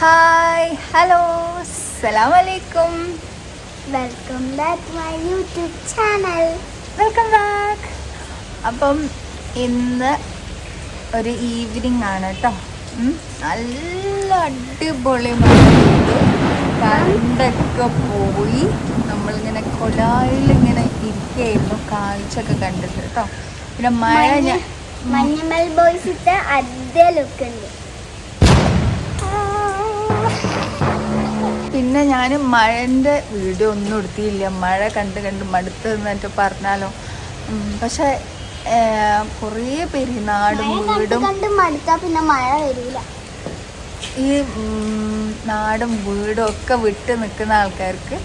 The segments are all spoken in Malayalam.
ഹായ് ഹലോ അസ്സലാമു അലൈക്കും welcome back my YouTube channel welcome back അപ്പം ഇന്ന് ഒരു ഈവനിങ് ആണ് കേട്ടോ നല്ല അടിപൊളി കണ്ടൊക്കെ പോയി നമ്മളിങ്ങനെ കൊലായിലിങ്ങനെ ഇരിക്കുകയായിരുന്നു കാഴ്ചയൊക്കെ കണ്ടിട്ട് കേട്ടോ പിന്നെ മഴ ഞാൻ മഞ്ഞമൽ ബോയ്സിന്റെ അതേ ലുക്ക് ഉണ്ട്. പിന്നെ ഞാൻ മഴന്റെ വീഡിയോ ഒന്നും എടുത്തിയില്ല മഴ കണ്ട് കണ്ട് മടുത്ത് എന്നിട്ട് പറഞ്ഞാലോ. പക്ഷേ കുറേ പേര് ഈ നാടും മഴ കണ്ട് വീടും പിന്നെ മഴ വരില്ല ഈ നാടും വീടും ഒക്കെ വിട്ട് നിൽക്കുന്ന ആൾക്കാർക്ക്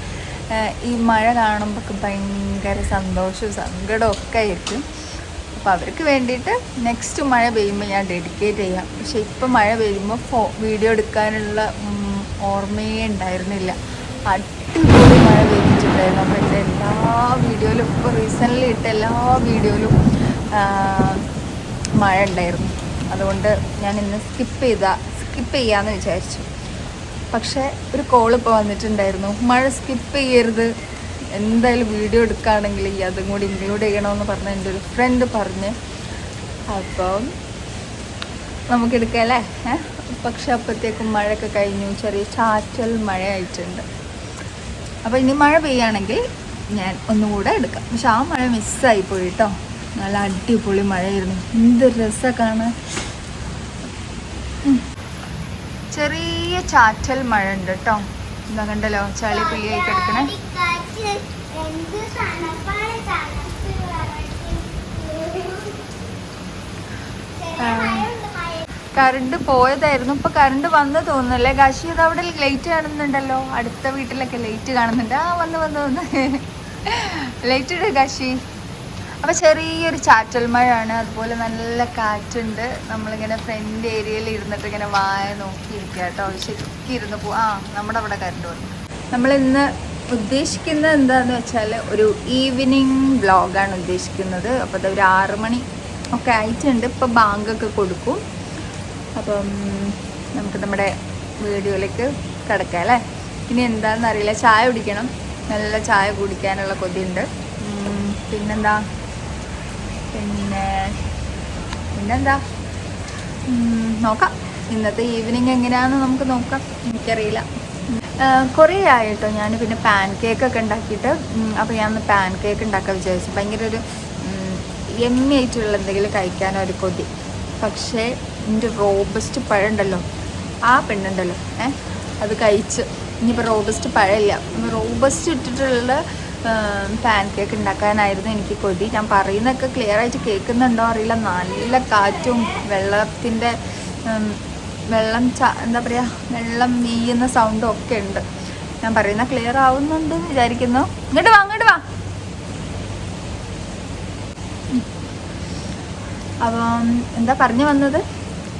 ഈ മഴ കാണുമ്പോൾ ഭയങ്കര സന്തോഷവും സങ്കടവും ഒക്കെ ആയിരിക്കും. അപ്പോൾ അവർക്ക് വേണ്ടിയിട്ട് നെക്സ്റ്റ് മഴ പെയ്യുമ്പോൾ ഞാൻ ഡെഡിക്കേറ്റ് ചെയ്യാം. പക്ഷേ ഇപ്പം മഴ പെയ്യുമ്പോൾ ഫോ വീഡിയോ എടുക്കാനുള്ള ഓർമ്മയേ ഉണ്ടായിരുന്നില്ല. അടിപൊളി മഴ പെയ്തിട്ടുണ്ടായിരുന്നു. അപ്പോൾ എന്റെ എല്ലാ വീഡിയോയിലും ഇപ്പോൾ റീസെന്റ്ലി ഇട്ട എല്ലാ വീഡിയോയിലും മഴ ഉണ്ടായിരുന്നു. അതുകൊണ്ട് ഞാൻ ഇന്ന് സ്കിപ്പ് ചെയ്താ സ്കിപ്പ് ചെയ്യാമെന്ന് വിചാരിച്ചു. പക്ഷേ ഒരു കോൾ ഇപ്പോൾ വന്നിട്ടുണ്ടായിരുന്നു. മഴ സ്കിപ്പ് ചെയ്യരുത്. എന്തായാലും വീഡിയോ എടുക്കുകയാണെങ്കിൽ അതും കൂടി ഇൻക്ലൂഡ് ചെയ്യണമെന്ന് പറഞ്ഞ എന്റെ ഒരു ഫ്രണ്ട് പറഞ്ഞ്. അപ്പം നമുക്ക് എടുക്കാം അല്ലേ പക്ഷെ അപ്പോഴത്തേക്കും മഴയൊക്കെ കഴിഞ്ഞു. ചെറിയ ചാറ്റൽ മഴയായിട്ടുണ്ട്. അപ്പോൾ ഇനി മഴ പെയ്യുകയാണെങ്കിൽ ഞാൻ ഒന്നുകൂടെ എടുക്കാം. പക്ഷെ ആ മഴ മിസ്സായി പോയി കേട്ടോ നല്ല അടിപൊളി മഴയായിരുന്നു. എന്ത് രസമാണ് കാണാൻ ചെറിയ ചാറ്റൽ മഴ ഉണ്ട് കേട്ടോ എന്താ കണ്ടല്ലോ ചളി പിള്ളിയായി കിടക്കണേ ആ. കറണ്ട് പോയതായിരുന്നു. ഇപ്പൊ കറണ്ട് വന്ന് തോന്നുന്നല്ലേ? കാശി അത് അവിടെ ലൈറ്റ് കാണുന്നുണ്ടല്ലോ. അടുത്ത വീട്ടിലൊക്കെ ലൈറ്റ് കാണുന്നുണ്ട്. ആ വന്ന് വന്ന് വന്ന്. ലൈറ്റ് ഇട് കാശി. അപ്പൊ ചെറിയൊരു ചാറ്റൽ മഴയാണ് അതുപോലെ നല്ല കാറ്റുണ്ട്. നമ്മളിങ്ങനെ ഫ്രണ്ട് ഏരിയയിൽ ഇരുന്നിട്ട് ഇങ്ങനെ വായ നോക്കിയിരിക്കുക കേട്ടോ. ശരിക്കും ഇരുന്ന് പോ ആ നമ്മുടെ അവിടെ കറണ്ട് വന്നു. നമ്മൾ ഇന്ന് ഉദ്ദേശിക്കുന്നത് എന്താന്ന് വെച്ചാൽ ഒരു ഈവനിങ് ബ്ലോഗാണ് ഉദ്ദേശിക്കുന്നത്. അപ്പോൾ അത് ഒരു ആറ് മണി ഒക്കെ ആയിട്ടുണ്ട്. ഇപ്പോൾ ബാങ്കൊക്കെ കൊടുക്കും. അപ്പം നമുക്ക് നമ്മുടെ വീഡിയോയിലേക്ക് കിടക്കാം അല്ലേ? ഇനി എന്താണെന്ന് അറിയില്ല. ചായ കുടിക്കണം. നല്ല ചായ കുടിക്കാനുള്ള കൊതിയുണ്ട്. പിന്നെന്താ? പിന്നെ പിന്നെന്താ? നോക്കാം. ഇന്നത്തെ ഈവനിങ് എങ്ങനെയാണെന്ന് നമുക്ക് നോക്കാം. എനിക്കറിയില്ല. കുറേ ആയിട്ടോ ഞാൻ പിന്നെ പാൻ കേക്കൊക്കെ ഉണ്ടാക്കിയിട്ട് അപ്പോൾ ഞാൻ പാൻ കേക്ക് ഉണ്ടാക്കാൻ വിചാരിച്ചു. ഭയങ്കര ഒരു എമ്മി ആയിട്ടുള്ള എന്തെങ്കിലും കഴിക്കാനോ ഒരു കൊതി. പക്ഷേ എന്റെ റോബസ്റ്റ് പഴമുണ്ടല്ലോ. ആ പെണ്ണുണ്ടല്ലോ. ഏ അത് കഴിച്ച്. ഇനിയിപ്പോൾ റോബസ്റ്റ് പഴമില്ല. റോബസ്റ്റ് ഇട്ടിട്ടുള്ള പാൻ കേക്ക് ഉണ്ടാക്കാനായിരുന്നു എനിക്ക് കൊതി. ഞാൻ പറയുന്നതൊക്കെ ക്ലിയർ ആയിട്ട് കേൾക്കുന്നുണ്ടോ അറിയില്ല. നല്ല കാറ്റും വെള്ളത്തിന്റെ വെള്ളം എന്താ പറയുക വെള്ളം നീയുന്ന സൗണ്ടും ഒക്കെ ഉണ്ട്. ഞാൻ പറയുന്ന ക്ലിയർ ആവുന്നുണ്ട് വിചാരിക്കുന്നു. ഇങ്ങോട്ട് വാ അങ്ങോട്ട് വാ. അപ്പം എന്താ പറഞ്ഞു വന്നത്?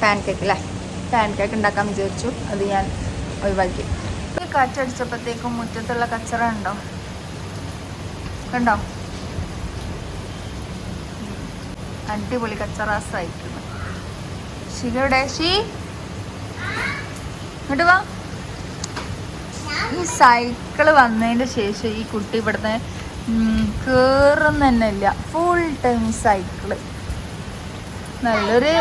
പാൻ കേക്ക് അല്ലേ? പാൻ കേക്ക് ഉണ്ടാക്കാൻ വിചാരിച്ചു. അത് ഞാൻ ഒഴിവാക്കി. ഈ കാറ്റടിച്ചപ്പോഴത്തേക്കും മുറ്റത്തുള്ള കച്ചറ ഉണ്ടോ കണ്ടോ? അടിപൊളി കച്ചറാസായിരിക്കുന്നു ശിവയുടെ ഷീ ഇങ്ങോട്ട് വാ. ഈ സൈക്കിൾ വന്നതിന് ശേഷം ഈ കുട്ടി ഇവിടുന്ന് തന്നെ ഇല്ല. Full time cycle. നല്ലൊരു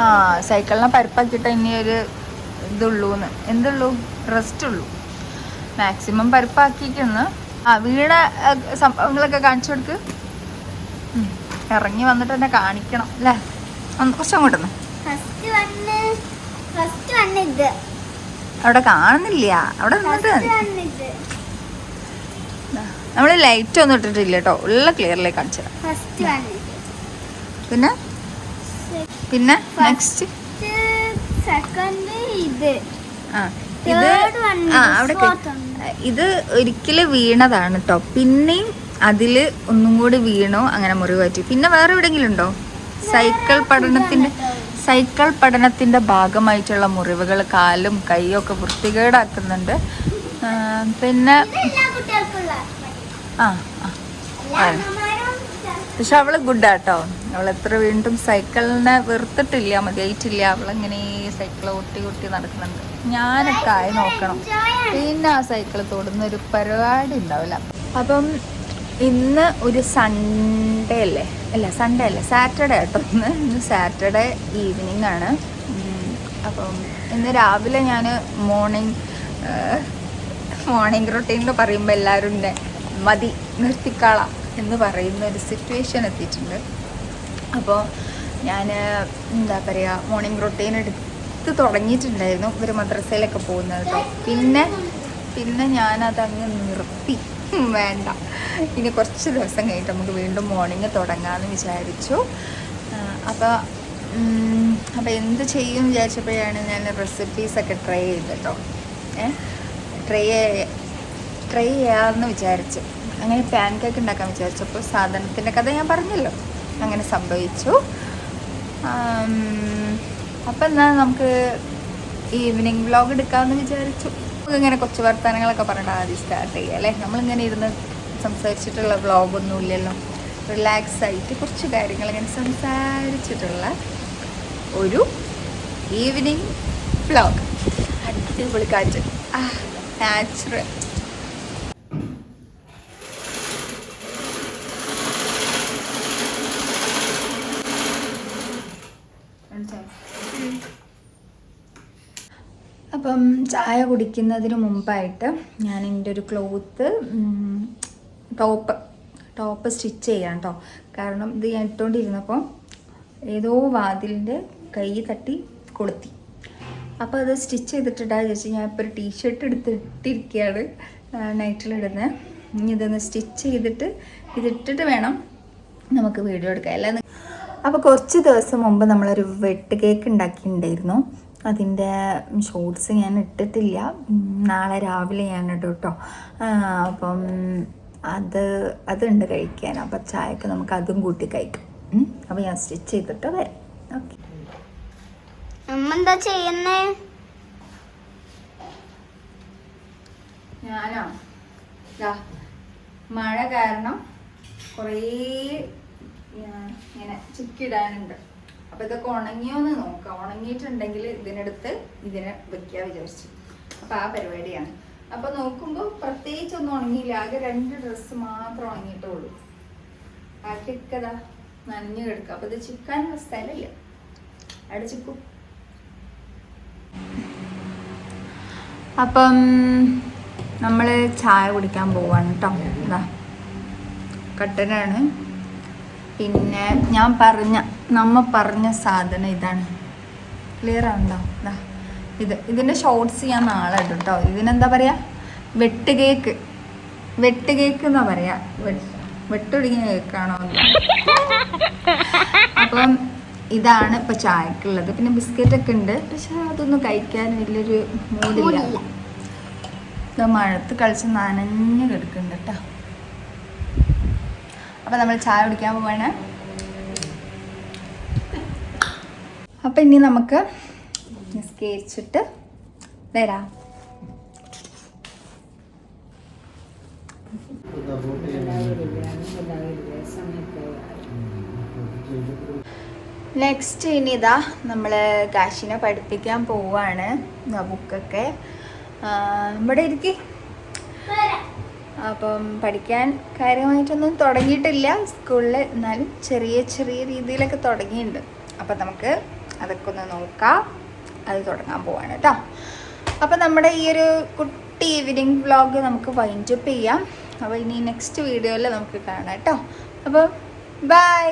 ആ സൈക്കിളിനെ പരിപ്പാക്കിയിട്ട് ഇനി ഒരു ഇതുള്ളൂന്ന്. എന്തുള്ളൂ? റെസ്റ്റ് ഉള്ളൂ മാക്സിമം പരിപ്പാക്കിക്കുന്നു ആ വീണ സംഭവങ്ങളൊക്കെ കാണിച്ചു കൊടുക്ക്. ഇറങ്ങി വന്നിട്ട് എന്നെ കാണിക്കണം അല്ലേ? ഒന്ന് കുറച്ച് അങ്ങോട്ടൊന്ന് അവിടെ കാണുന്നില്ല. അവിടെ നിന്നിട്ട് വണ്ണ് നമ്മൾ ലൈറ്റ് ഒന്നും ഇട്ടിട്ടില്ല കേട്ടോ. ഉള്ള ക്ലിയറിലേക്ക് കാണിച്ചു പിന്നെ? പിന്നെ നെക്സ്റ്റ് സെക്കൻഡ് ഇത്. ആ ഇത് ആ അവിടെ ഇത് ഒരിക്കലും വീണതാണ് കേട്ടോ പിന്നെയും അതിൽ ഒന്നും കൂടി വീണോ അങ്ങനെ മുറിവ് പറ്റി പിന്നെ വേറെ എവിടെയെങ്കിലും ഉണ്ടോ? സൈക്കിൾ പഠനത്തിന്റെ സൈക്കിൾ പഠനത്തിന്റെ ഭാഗമായിട്ടുള്ള മുറിവുകൾ കാലും കൈയും ഒക്കെ വൃത്തികേടാക്കുന്നുണ്ട് പിന്നെ ആ ആ എല്ലാ ആ. അമ്മമാരും ചെറുപ്പം പക്ഷെ അവൾ ഗുഡാട്ടോ. അവൾ എത്ര വീണ്ടും സൈക്കിളിനെ വെറുത്തിട്ടില്ല മതിയായിട്ടില്ല. അവളിങ്ങനെ സൈക്കിൾ ഒട്ടി ഒട്ടി നടക്കുന്നുണ്ട്. ഞാനൊക്കെ ആയി നോക്കണം. പിന്നെ ആ സൈക്കിൾ തൊടുന്ന ഒരു പരിപാടി ഉണ്ടാവില്ല. അപ്പം ഇന്ന് ഒരു സൺഡേ അല്ലേ? അല്ല സൺഡേ അല്ല സാറ്റർഡേ ആട്ടോ. ഇന്ന് ഇന്ന് സാറ്റർഡേ ഈവനിങ് ആണ്. അപ്പം ഇന്ന് രാവിലെ ഞാൻ മോർണിംഗ് മോർണിംഗ് റൊട്ടീൻ എന്ന് പറയുമ്പോൾ എല്ലാവരും മതി നിർത്തിക്കാള. എന്ന് പറയുന്ന ഒരു സിറ്റുവേഷൻ എത്തിയിട്ടുണ്ട്. അപ്പോൾ ഞാൻ എന്താ പറയുക മോർണിംഗ് റൊട്ടീൻ എടുത്ത് തുടങ്ങിയിട്ടുണ്ടായിരുന്നു. ഒരു മദ്രസയിലൊക്കെ പോകുന്നത് കേട്ടോ പിന്നെ പിന്നെ ഞാനതങ്ങ് നിർത്തി. വേണ്ട. ഇനി കുറച്ച് ദിവസം കഴിഞ്ഞിട്ട് നമുക്ക് വീണ്ടും മോർണിംഗ് തുടങ്ങാമെന്ന് വിചാരിച്ചു. അപ്പോൾ അപ്പോൾ എന്ത് ചെയ്യും വിചാരിച്ചപ്പോഴാണ് ഞാൻ റെസിപ്പീസൊക്കെ ട്രൈ ചെയ്തത് കേട്ടോ ഏ? ട്രൈ ട്രൈ ചെയ്യാമെന്ന് വിചാരിച്ചു. അങ്ങനെ പാൻ കേക്ക് ഉണ്ടാക്കാൻ വിചാരിച്ചപ്പോൾ സാധനത്തിന്റെ കഥ ഞാൻ പറഞ്ഞല്ലോ. അങ്ങനെ സംഭവിച്ചു. അപ്പം എന്നാൽ നമുക്ക് ഈവനിങ് വ്ലോഗ് എടുക്കാമെന്ന് വിചാരിച്ചു. ഇങ്ങനെ കൊച്ചു വർത്തമാനങ്ങളൊക്കെ പറഞ്ഞിട്ട് ആദ്യം സ്റ്റാർട്ട് ചെയ്യുക അല്ലേ? നമ്മളിങ്ങനെ ഇരുന്ന് സംസാരിച്ചിട്ടുള്ള വ്ലോഗൊന്നും ഇല്ലല്ലോ. റിലാക്സ് ആയിട്ട് കുറച്ച് കാര്യങ്ങൾ ഇങ്ങനെ സംസാരിച്ചിട്ടുള്ള ഒരു ഈവനിങ് വ്ളോഗ് അടിപൊളി കാറ്റ്. ആ നാച്ചുറൽ അപ്പം ചായ കുടിക്കുന്നതിന് മുമ്പായിട്ട് ഞാൻ എന്റെ ഒരു ക്ലോത്ത് ടോപ്പ് ടോപ്പ് സ്റ്റിച്ച് ചെയ്യാം കേട്ടോ കാരണം ഇത് ഞാൻ ഇട്ടുകൊണ്ടിരുന്നപ്പോൾ ഏതോ വാതിലിന്റെ കൈ തട്ടി കൊളുത്തി. അപ്പോൾ അത് സ്റ്റിച്ച് ചെയ്തിട്ടിടാ ചോദിച്ചു ഞാൻ ഇപ്പോൾ ഒരു ടീഷർട്ട് എടുത്തിട്ടിരിക്കുകയാണ് നൈറ്റിലിടുന്നത് ഇനി ഇതൊന്ന് സ്റ്റിച്ച് ചെയ്തിട്ട് ഇതിട്ടിട്ട് വേണം നമുക്ക് വീഡിയോ എടുക്കാം അല്ലാതെ അപ്പോൾ കുറച്ച് ദിവസം മുമ്പ് നമ്മളൊരു വെട്ട് കേക്ക് ഉണ്ടാക്കിയിട്ടുണ്ടായിരുന്നു. അതിന്റെ ഷോർട്സ് ഞാൻ ഇട്ടിട്ടില്ല. നാളെ രാവിലെ ഞാൻ ഇടും കേട്ടോ അപ്പം അത് അതുണ്ട് കഴിക്കാൻ. അപ്പം ചായക്ക് നമുക്ക് അതും കൂട്ടി കഴിക്കും. അപ്പം അപ്പോൾ ഞാൻ സ്റ്റിച്ച് ചെയ്തിട്ട് വരാം. ഓക്കെ അമ്മ എന്താ ചെയ്യുന്നേ? ഞാനോ? ദാ, മഴ കാരണം കുറേ ഇങ്ങനെ ചിക്കിടാനുണ്ട്. അപ്പൊ ഇതൊക്കെ ഉണങ്ങിയോന്ന് നോക്കാം. ഉണങ്ങിയിട്ടുണ്ടെങ്കിൽ ഇതിനടുത്ത് ഇതിനെ വെക്കുക വിചാരിച്ചു. അപ്പൊ ആ പരിപാടിയാണ്. അപ്പൊ നോക്കുമ്പോ പ്രത്യേകിച്ച് ഒന്നും ഉണങ്ങിയില്ല. ആകെ രണ്ട് ഡ്രസ്സ് മാത്രം ഉണങ്ങിയിട്ടുള്ളൂ. ബാക്കിയൊക്കെ നനഞ്ഞു കിടക്കുക അപ്പൊ ഇത് ചിക്കാനുള്ള സ്ഥലമില്ല. അവിടെ ചിക്കും. അപ്പം നമ്മൾ ചായ കുടിക്കാൻ പോവാണ് കേട്ടോ ഇതാ കട്ടനാണ്. പിന്നെ ഞാൻ പറഞ്ഞ നമ്മ പറഞ്ഞ സാധനം ഇതാണ്. ക്ലിയർ ആണോ ഇതാ ഇത് ഇതിന്റെ ഷോർട്സ് ഞാൻ നാളെ ഇടും കേട്ടോ ഇതിനെന്താ പറയുക വെട്ട് കേക്ക് വെട്ട് കേക്ക് എന്നാ പറയാ? വെട്ടൊടുങ്ങിയ കേക്കാണോ. അപ്പം ഇതാണ് ഇപ്പൊ ചായക്കുള്ളത്. പിന്നെ ബിസ്ക്കറ്റ് ഒക്കെ ഉണ്ട്. പക്ഷെ അതൊന്നും കഴിക്കാൻ വലിയൊരു മൂടില്ല. മൂടില്ല. ഇത് മഴത്ത് കളിച്ച് നനഞ്ഞു കിടക്കുന്നുണ്ട് കേട്ടോ അപ്പൊ നമ്മൾ ചായ കുടിക്കാൻ പോവാണ്. അപ്പൊ ഇനി നമുക്ക് നിസ്കരിച്ചിട്ട് വരാം. നെക്സ്റ്റ് ഇനി ഇതാ നമ്മൾ കാശിനെ പഠിപ്പിക്കാൻ പോവാണ് ബുക്കൊക്കെ ഇവിടെ ഇരിക്കി. അപ്പം പഠിക്കാൻ കാര്യമായിട്ടൊന്നും തുടങ്ങിയിട്ടില്ല. സ്കൂളിൽ എന്നാലും ചെറിയ ചെറിയ രീതിയിലൊക്കെ തുടങ്ങിയിട്ടുണ്ട്. അപ്പം നമുക്ക് അതൊക്കെ ഒന്ന് നോക്കാം. അത് തുടങ്ങാൻ പോവാണ് കേട്ടോ അപ്പം നമ്മുടെ ഈ ഒരു കുട്ടി ഈവനിങ് വ്ളോഗ് നമുക്ക് വൈൻഡപ്പ് ചെയ്യാം. അപ്പോൾ ഇനി നെക്സ്റ്റ് വീഡിയോയിൽ നമുക്ക് കാണാം കേട്ടോ അപ്പോൾ ബൈ